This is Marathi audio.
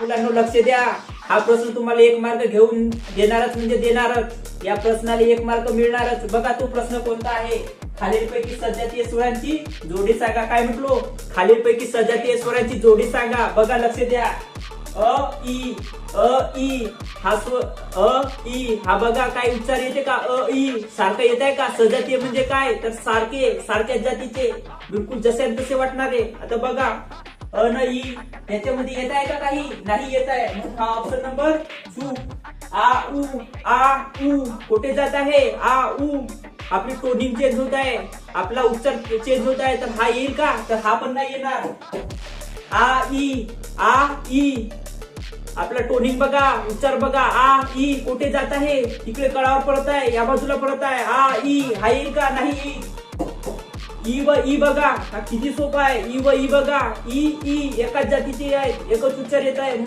मुलांना लक्ष द्या. हा प्रश्न तुम्हाला एक मार्क घेऊन देणारच म्हणजे देणारच. या प्रश्नाला एक मार्क मिळणारच. बघा तो प्रश्न कोणता आहे? खालीलपैकी सजातीय स्वरांची जोडी सांगा. काय म्हटलो? खालीलपैकी सजातीय स्वरांची जोडी सांगा. बघा लक्ष द्या. अ ई अ ई. हा स्व अ ई. हा बघा काय उच्चार येते का? अ ई. सारखं येत आहे का? सजातीय म्हणजे काय? तर सारखे सारख्याच जातीचे. बिलकुल जसे तसे वाटणारे. आता बघा. अ न ई याच्यामध्ये येत आहे का काही? नाही येत आहे मग हा ऑप्शन नंबर चूक आ उ आ उ. कुठे जात आहे? आ उ. आपली टोनिंग चेंज होत आहे. आपला उच्चार चेंज होत आहे. तर हा येईल का? तर हा पण नाही येणार. आ ई आ ई आपला टोनिंग बघा. उच्चार बघा. आ ई कुठे जात आहे? इकडे कळावर पडत आहे. या बाजूला पडत आहे. आ ई हा येईल का? नाही येईल. ई व ई बघा हा किती सोपा आहे. ई व ई बघा ई ई एकाच जातीचे आहेत. एकच उच्चार येत आहे.